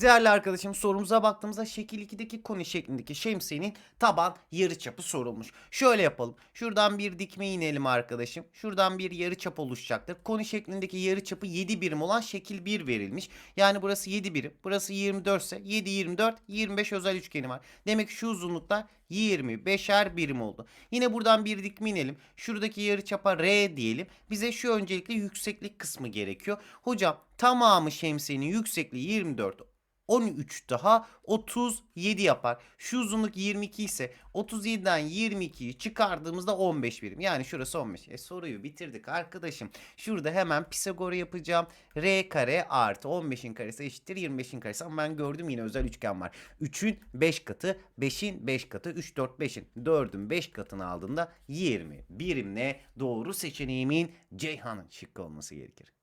Değerli arkadaşım sorumuza baktığımızda şekil 2'deki koni şeklindeki şemsiyenin taban yarıçapı sorulmuş. Şöyle yapalım. Şuradan bir dikme inelim arkadaşım. Şuradan bir yarıçap oluşacaktır. Koni şeklindeki yarıçapı 7 birim olan şekil 1 verilmiş. Yani burası 7 birim. Burası 24 ise 7 24 25 özel üçgeni var. Demek ki şu uzunluklar 25'er birim oldu. Yine buradan bir dikme inelim. Şuradaki yarıçapa R diyelim. Bize şu öncelikle yükseklik kısmı gerekiyor. Hocam tamamı şemsiyenin yüksekliği 24 13 daha 37 yapar. Şu uzunluk 22 ise 37'den 22'yi çıkardığımızda 15 birim. Yani şurası 15. E soruyu bitirdik arkadaşım. Şurada hemen Pisagor'u yapacağım. R kare artı 15'in karesi eşittir 25'in karesi. Ama ben gördüm yine özel üçgen var. 3'ün 5 katı, 5'in 5 katı, 3, 4, 5'in 4'ün 5 katını aldığında 20 birimle doğru seçeneğimin Ceyhan'ın şıkkı olması gerekir.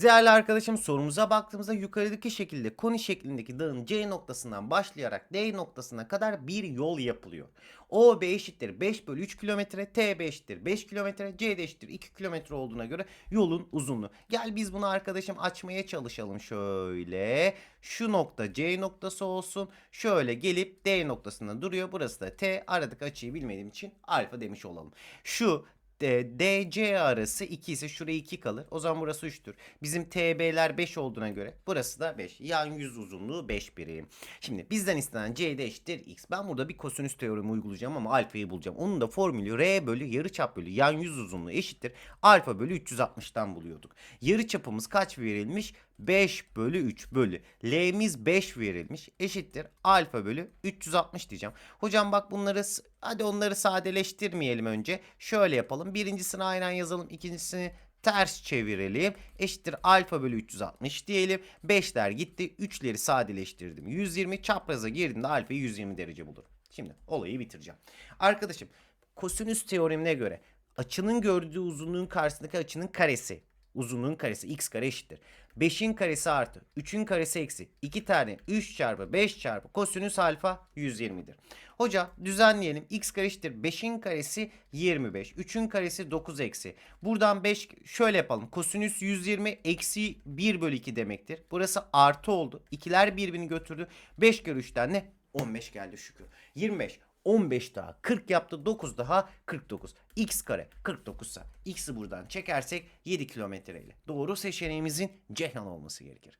Değerli arkadaşım sorumuza baktığımızda yukarıdaki şekilde koni şeklindeki dağın C noktasından başlayarak D noktasına kadar bir yol yapılıyor. OB eşittir 5 bölü 3 kilometre, TB eşittir 5 kilometre, CD eşittir 2 kilometre olduğuna göre yolun uzunluğu. Gel biz bunu arkadaşım açmaya çalışalım şöyle. Şu nokta C noktası olsun. Şöyle gelip D noktasında duruyor. Burası da T. Aradaki açıyı bilmediğim için alfa demiş olalım. Şu DC arası 2 ise şuraya 2 kalır. O zaman burası 3'tür. Bizim TB'ler 5 olduğuna göre burası da 5. Yan yüz uzunluğu 5 birim. Şimdi bizden istenen CD eşittir X. Ben burada bir kosinüs teoremi uygulayacağım ama alfayı bulacağım. Onun da formülü R bölü yarıçap bölü yan yüz uzunluğu eşittir. Alfa bölü 360'tan buluyorduk. Yarıçapımız kaç verilmiş? 5 bölü 3 bölü. L'miz 5 verilmiş. Eşittir. Alfa bölü 360 diyeceğim. Hocam bak bunları hadi onları sadeleştirmeyelim önce. Şöyle yapalım. Birincisini aynen yazalım. İkincisini ters çevirelim. Eşittir alfa bölü 360 diyelim. 5'ler gitti. 3'leri sadeleştirdim. 120 çapraza girdiğimde alfayı 120 derece bulurum. Şimdi olayı bitireceğim. Arkadaşım kosinüs teoremine göre açının gördüğü uzunluğun karşısındaki açının karesi uzunluğun karesi x kare eşittir. 5'in karesi artı 3'ün karesi eksi 2 tane 3 çarpı 5 çarpı kosinüs alfa 120'dir. Hoca düzenleyelim. x kare eşittir 5'in karesi 25. 3'ün karesi 9 eksi. Buradan 5 şöyle yapalım. Kosinüs 120 eksi 1 bölü 2 demektir. Burası artı oldu. İkiler birbirini götürdü. 5 kere 3'ten ne? 15 geldi şükür. 25 15 daha 40 yaptı 9 daha 49. X kare 49 ise x'i buradan çekersek 7 kilometre ile. Doğru seçeneğimizin Ceyhan olması gerekir.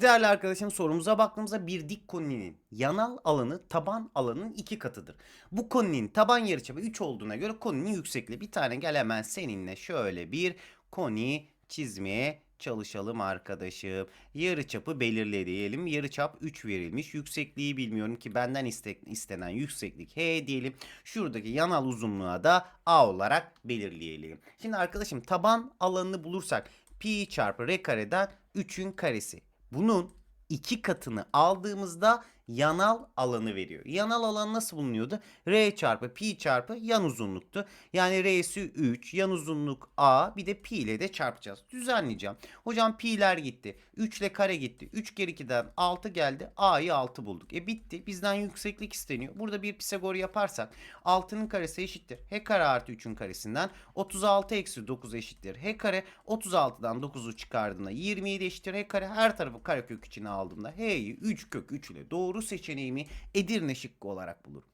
Değerli arkadaşım sorumuza baktığımızda bir dik koninin yanal alanı taban alanının iki katıdır. Bu koninin taban yarıçapı 3 olduğuna göre koninin yüksekliği bir tane gel hemen seninle şöyle bir koni çizmeye çalışalım arkadaşım. Yarıçapı belirleyelim. Yarıçap 3 verilmiş. Yüksekliği bilmiyorum ki benden iste- istenen yükseklik H diyelim. Şuradaki yanal uzunluğa da A olarak belirleyelim. Şimdi arkadaşım taban alanını bulursak pi çarpı r kareden 3'ün karesi. Bunun iki katını aldığımızda yanal alanı veriyor. Yanal alan nasıl bulunuyordu? R çarpı pi çarpı yan uzunluktu. Yani R'si 3, yan uzunluk A, bir de pi ile de çarpacağız. Düzenleyeceğim. Hocam pi'ler gitti. 3 ile kare gitti. 3 kere 2'den 6 geldi. A'yı 6 bulduk. E bitti. Bizden yükseklik isteniyor. Burada bir Pisagor yaparsak 6'nın karesi eşittir. H kare artı 3'ün karesinden 36 eksi 9 eşittir. H kare 36'dan 9'u çıkardığında 27 eşittir. H kare her tarafı karekök içine aldığımda H'yi 3 kök 3 ile doğru seçeneğimi Edirne şıkkı olarak bulurum.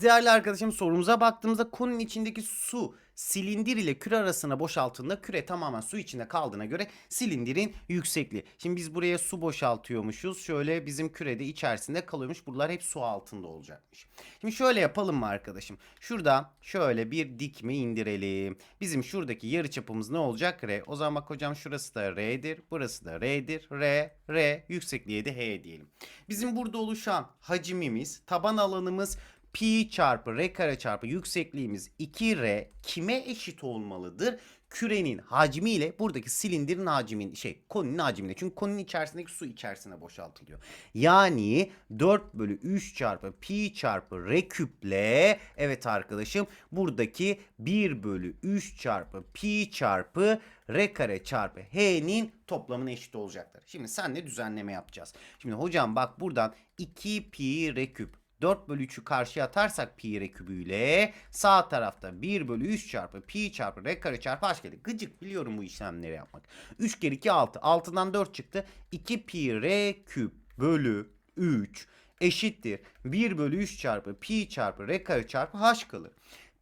Değerli arkadaşım sorumuza baktığımızda konunun içindeki su silindir ile küre arasına boşaltığında küre tamamen su içinde kaldığına göre silindirin yüksekliği. Şimdi biz buraya su boşaltıyormuşuz. Şöyle bizim kürede içerisinde kalıyormuş. Buralar hep su altında olacakmış. Şimdi şöyle yapalım mı arkadaşım? Şurada şöyle bir dikme indirelim. Bizim şuradaki yarıçapımız ne olacak? R. O zaman bak hocam şurası da R'dir. Burası da R'dir. R, R. Yüksekliğe de H diyelim. Bizim burada oluşan hacimimiz, taban alanımız pi çarpı r kare çarpı yüksekliğimiz 2r kime eşit olmalıdır? Kürenin hacmi ile buradaki silindirin hacmin şey koninin hacmine. Çünkü koninin içerisindeki su içerisine boşaltılıyor. Yani 4 bölü 3 çarpı pi çarpı r küple evet arkadaşım buradaki 1 bölü 3 çarpı pi çarpı r kare çarpı h'nin toplamına eşit olacaktır. Şimdi senle düzenleme yapacağız. Şimdi hocam bak buradan 2 pi r küp 4 bölü 3'ü karşıya atarsak pi r kübüyle sağ tarafta 1 bölü 3 çarpı pi çarpı r kare çarpı h geldi. Gıcık biliyorum bu işlemleri yapmak. 3 kere 2 6. 6'dan 4 çıktı. 2 pi r küp bölü 3 eşittir. 1 bölü 3 çarpı pi çarpı r kare çarpı h kalır.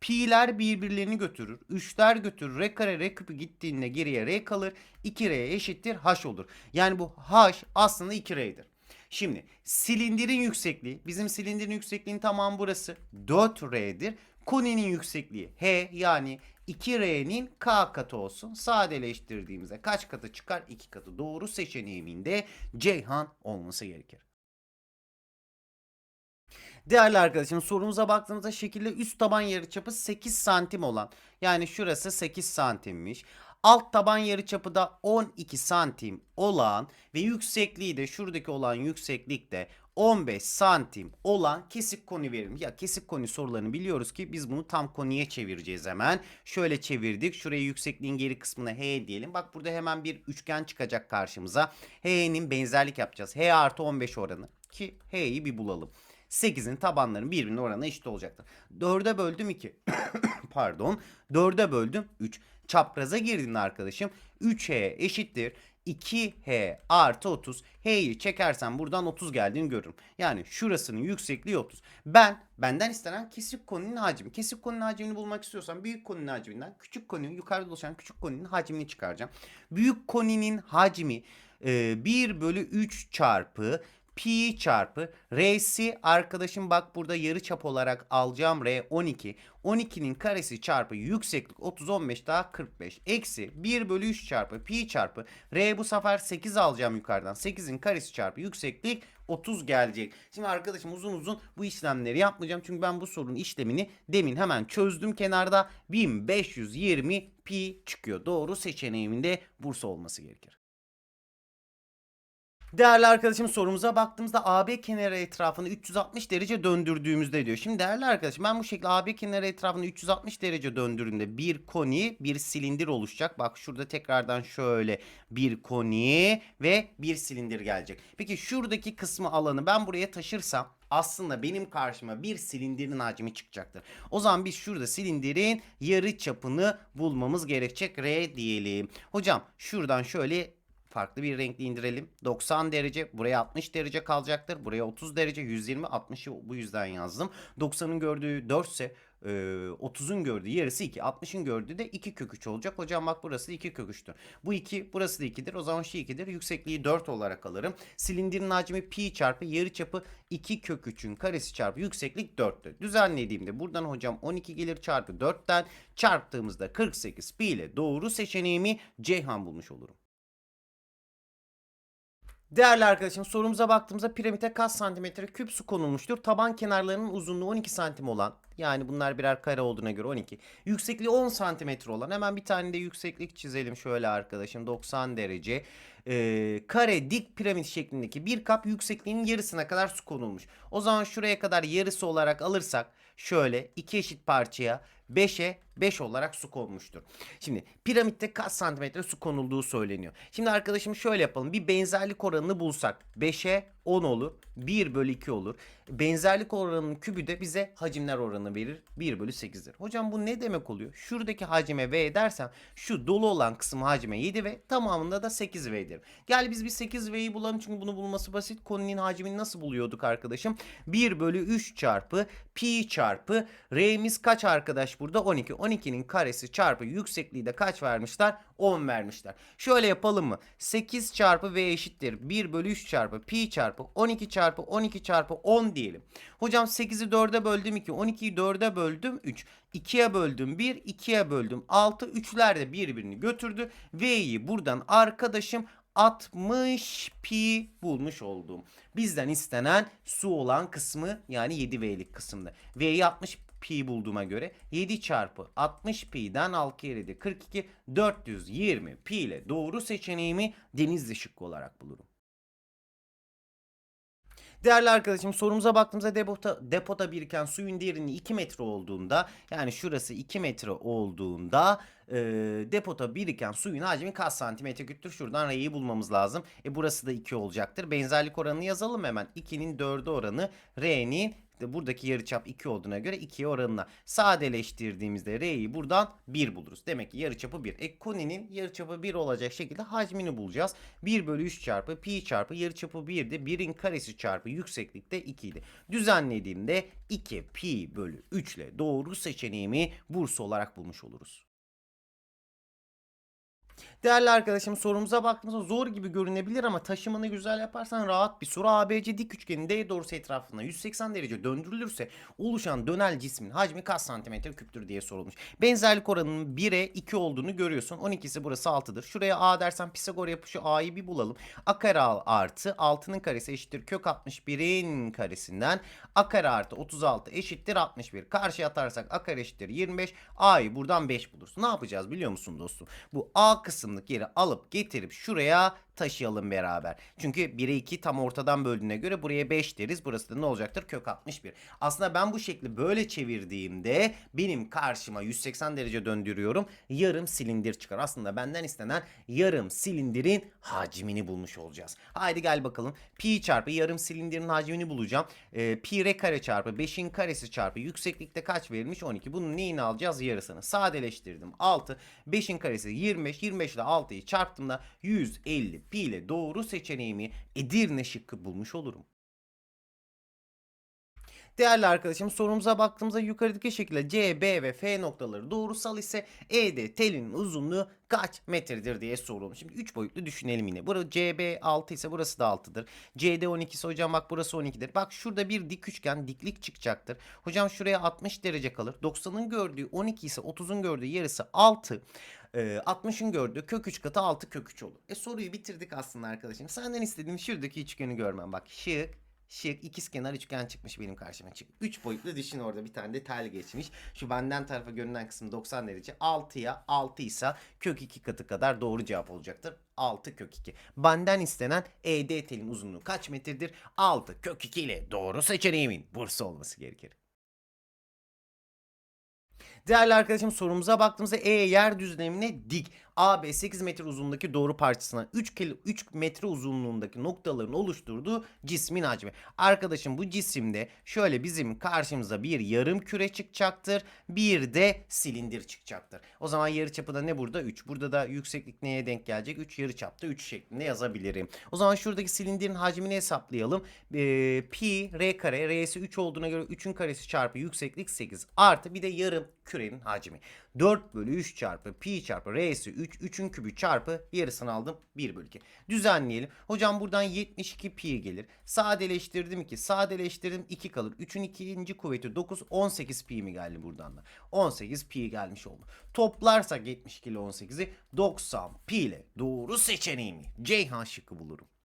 Pi'ler birbirlerini götürür. 3'ler götürür. R kare R küpü gittiğinde geriye R kalır. 2R eşittir H olur. Yani bu H aslında 2R'dir. Şimdi silindirin yüksekliği bizim silindirin yüksekliğinin tamamı burası 4R'dir. Koninin yüksekliği H yani 2R'nin K katı olsun. Sadeleştirdiğimizde kaç katı çıkar? 2 katı. Doğru seçeneğiminde Ceyhan olması gerekir. Değerli arkadaşım sorumuza baktığımızda şekilde üst taban yarıçapı 8 santim olan yani şurası 8 santimmiş. Alt taban yarıçapı da 12 santim olan ve yüksekliği de şuradaki olan yükseklik de 15 santim olan kesik koni verilmiş. Ya kesik koni sorularını biliyoruz ki biz bunu tam koniye çevireceğiz hemen. Şöyle çevirdik. Şuraya yüksekliğin geri kısmına H diyelim. Bak burada hemen bir üçgen çıkacak karşımıza. H'nin benzerlik yapacağız. H artı 15 oranı. Ki H'yi bir bulalım. 8'in tabanlarının birbirine oranı eşit olacaktır. 4'e böldüm 2. Pardon. 4'e böldüm 3. Çapraza girdin arkadaşım. 3H eşittir. 2H artı 30. H'yi çekersen buradan 30 geldiğini görürüm. Yani şurasının yüksekliği 30. Ben benden istenen kesik koninin hacmi. Kesik koninin hacmini bulmak istiyorsam büyük koninin hacminden küçük koninin yukarıda oluşan küçük koninin hacmini çıkaracağım. Büyük koninin hacmi e, 1 bölü 3 çarpı pi çarpı r'si arkadaşım bak burada yarı çap olarak alacağım r 12. 12'nin karesi çarpı yükseklik 30 15 daha 45 eksi 1 bölü 3 çarpı pi çarpı r bu sefer 8 alacağım yukarıdan 8'in karesi çarpı yükseklik 30 gelecek. Şimdi arkadaşım uzun uzun bu işlemleri yapmayacağım çünkü ben bu sorunun işlemini demin hemen çözdüm kenarda 1520 pi çıkıyor. Doğru seçeneğiminde Bursa olması gerekir. Değerli arkadaşım sorumuza baktığımızda AB kenarı etrafını 360 derece döndürdüğümüzde diyor. Şimdi değerli arkadaşım ben bu şekilde AB kenarı etrafını 360 derece döndürdüğümde bir koni bir silindir oluşacak. Bak şurada tekrardan şöyle bir koni ve bir silindir gelecek. Peki şuradaki kısmı alanı ben buraya taşırsam aslında benim karşıma bir silindirin hacmi çıkacaktır. O zaman biz şurada silindirin yarı çapını bulmamız gerekecek. R diyelim. Hocam şuradan şöyle farklı bir renkli indirelim. 90 derece buraya 60 derece kalacaktır. Buraya 30 derece 120 60'ı bu yüzden yazdım. 90'ın gördüğü 4 ise 30'un gördüğü yarısı 2. 60'ın gördüğü de 2 kök 3 olacak. Hocam bak burası 2 kök 3'tür. Bu 2 burası da 2'dir. O zaman şu 2'dir. Yüksekliği 4 olarak alırım. Silindirin hacmi pi çarpı yarıçapı 2 kök 3'ün karesi çarpı yükseklik 4'tür. Düzenlediğimde buradan hocam 12 gelir çarpı 4'ten çarptığımızda 48 pi ile doğru seçeneğimi Ceyhan bulmuş olurum. Değerli arkadaşım sorumuza baktığımızda piramite kaç santimetre küp su konulmuştur? Taban kenarlarının uzunluğu 12 santim olan yani bunlar birer kare olduğuna göre 12. Yüksekliği 10 santimetre olan hemen bir tane de yükseklik çizelim şöyle arkadaşım 90 derece. Ee, kare dik piramit şeklindeki bir kap yüksekliğinin yarısına kadar su konulmuş. O zaman şuraya kadar yarısı olarak alırsak şöyle iki eşit parçaya 5'e 5 olarak su konmuştur. Şimdi piramitte kaç santimetre su konulduğu söyleniyor. Şimdi arkadaşım şöyle yapalım. Bir benzerlik oranını bulsak 5'e 10 olur. 1 bölü 2 olur. Benzerlik oranının kübü de bize hacimler oranı verir. 1 bölü 8'dir. Hocam bu ne demek oluyor? Şuradaki hacime V dersem şu dolu olan kısmı hacime 7 V tamamında da 8V derim. Gel biz bir 8V'yi bulalım çünkü bunu bulması basit. Konunun hacmini nasıl buluyorduk arkadaşım? 1 bölü 3 çarpı pi çarpı R'miz kaç arkadaş burada? 12. 12'nin karesi çarpı yüksekliği de kaç vermişler? 10 vermişler. Şöyle yapalım mı? 8 çarpı V eşittir. 1 bölü 3 çarpı pi çarpı 12 çarpı 12 çarpı 10 diyelim. Hocam 8'i 4'e böldüm 2. 12'yi 4'e böldüm 3. 2'ye böldüm 1. 2'ye böldüm 6. 3'ler de birbirini götürdü. V'yi buradan arkadaşım 60 pi bulmuş oldum. Bizden istenen su olan kısmı yani 7V'lik kısımda. V'yi 60 pi bulduğuma göre 7 çarpı 60 pi'den 6 kere 42 420 pi ile doğru seçeneğimi denizli şıkkı olarak bulurum. Değerli arkadaşım sorumuza baktığımızda depoda, depoda biriken suyun derinliği 2 metre olduğunda yani şurası 2 metre olduğunda e, depoda biriken suyun hacmi kaç santimetre küptür? Şuradan R'yi bulmamız lazım. E burası da 2 olacaktır. Benzerlik oranını yazalım hemen. 2'nin 4'e oranı R'nin buradaki yarıçap 2 olduğuna göre 2'ye oranına sadeleştirdiğimizde R'yi buradan 1 buluruz. Demek ki yarıçapı 1. E koninin yarıçapı 1 olacak şekilde hacmini bulacağız. 1 bölü 3 çarpı pi çarpı yarıçapı 1'di. 1'in karesi çarpı yükseklikte 2 idi. Düzenlediğimde 2 pi bölü 3 ile doğru seçeneğimi Bursa olarak bulmuş oluruz. Değerli arkadaşım sorumuza baktığımızda zor gibi görünebilir ama taşımını güzel yaparsan rahat bir soru. ABC dik üçgenin D doğrusu etrafında 180 derece döndürülürse oluşan dönel cismin hacmi kaç santimetre küptür diye sorulmuş. Benzerlik oranının 1'e 2 olduğunu görüyorsun. 12'si burası 6'dır. Şuraya A dersen Pisagor yapışı A'yı bir bulalım. A kare artı 6'nın karesi eşittir kök 61'in karesinden A kare artı 36 eşittir 61. Karşıya atarsak A kare eşittir 25. A'yı buradan 5 bulursun. Ne yapacağız biliyor musun dostum? Bu A kısımlık yeri alıp getirip şuraya taşıyalım beraber. Çünkü 1'e 2 tam ortadan böldüğüne göre buraya 5 deriz. Burası da ne olacaktır? Kök 61. Aslında ben bu şekli böyle çevirdiğimde benim karşıma 180 derece döndürüyorum. Yarım silindir çıkar. Aslında benden istenen yarım silindirin hacmini bulmuş olacağız. Haydi gel bakalım. Pi çarpı yarım silindirin hacmini bulacağım. Ee, pi r kare çarpı 5'in karesi çarpı yükseklikte kaç verilmiş? 12. Bunun neyini alacağız? Yarısını. Sadeleştirdim. 6. 5'in karesi 25. 25 ile 6'yı çarptığımda 150 pi ile doğru seçeneğimi Edirne şıkkı bulmuş olurum. Değerli arkadaşım sorumuza baktığımızda yukarıdaki şekilde C, B ve F noktaları doğrusal ise ED telinin uzunluğu kaç metredir diye sorulmuş. Şimdi 3 boyutlu düşünelim yine. Burası CB 6 ise burası da 6'dır. CD 12 ise hocam bak burası 12'dir. Bak şurada bir dik üçgen diklik çıkacaktır. Hocam şuraya 60 derece kalır. 90'ın gördüğü 12 ise 30'un gördüğü yarısı 6. Ee, 60'ın gördüğü kök 3 katı 6 kök 3 olur. E soruyu bitirdik aslında arkadaşım. Senden istediğim şuradaki üçgeni görmem. Bak şık, şık ikizkenar üçgen çıkmış benim karşıma çık. 3 boyutlu düşün orada bir tane de tel geçmiş. Şu benden tarafa görünen kısım 90 derece. 6'ya 6 ise kök 2 katı kadar doğru cevap olacaktır. 6 kök 2. Benden istenen ED telin uzunluğu kaç metredir? 6 kök 2 ile doğru seçeneğimin Bursa olması gerekir. Değerli arkadaşım sorumuza baktığımızda E yer düzlemine dik. AB 8 metre uzunluğundaki doğru parçasına 3, kilo, 3 metre uzunluğundaki noktaların oluşturduğu cismin hacmi. Arkadaşım bu cisimde şöyle bizim karşımıza bir yarım küre çıkacaktır. Bir de silindir çıkacaktır. O zaman yarıçapı da ne burada? 3. Burada da yükseklik neye denk gelecek? 3 yarıçapta 3 şeklinde yazabilirim. O zaman şuradaki silindirin hacmini hesaplayalım. Ee, pi r kare r'si 3 olduğuna göre 3'ün karesi çarpı yükseklik 8 artı bir de yarım kürenin hacmi. 4 bölü 3 çarpı pi çarpı r'si 3 3'ün kübü çarpı yarısını aldım 1 bölü 2. Düzenleyelim. Hocam buradan 72 pi gelir. Sadeleştirdim 2. Sadeleştirdim 2 kalır. 3'ün ikinci kuvveti 9. 18 pi mi geldi buradan da? 18 pi gelmiş oldu. Toplarsak 72 ile 18'i 90 pi ile doğru seçeneğimi Ceyhan şıkkı bulurum.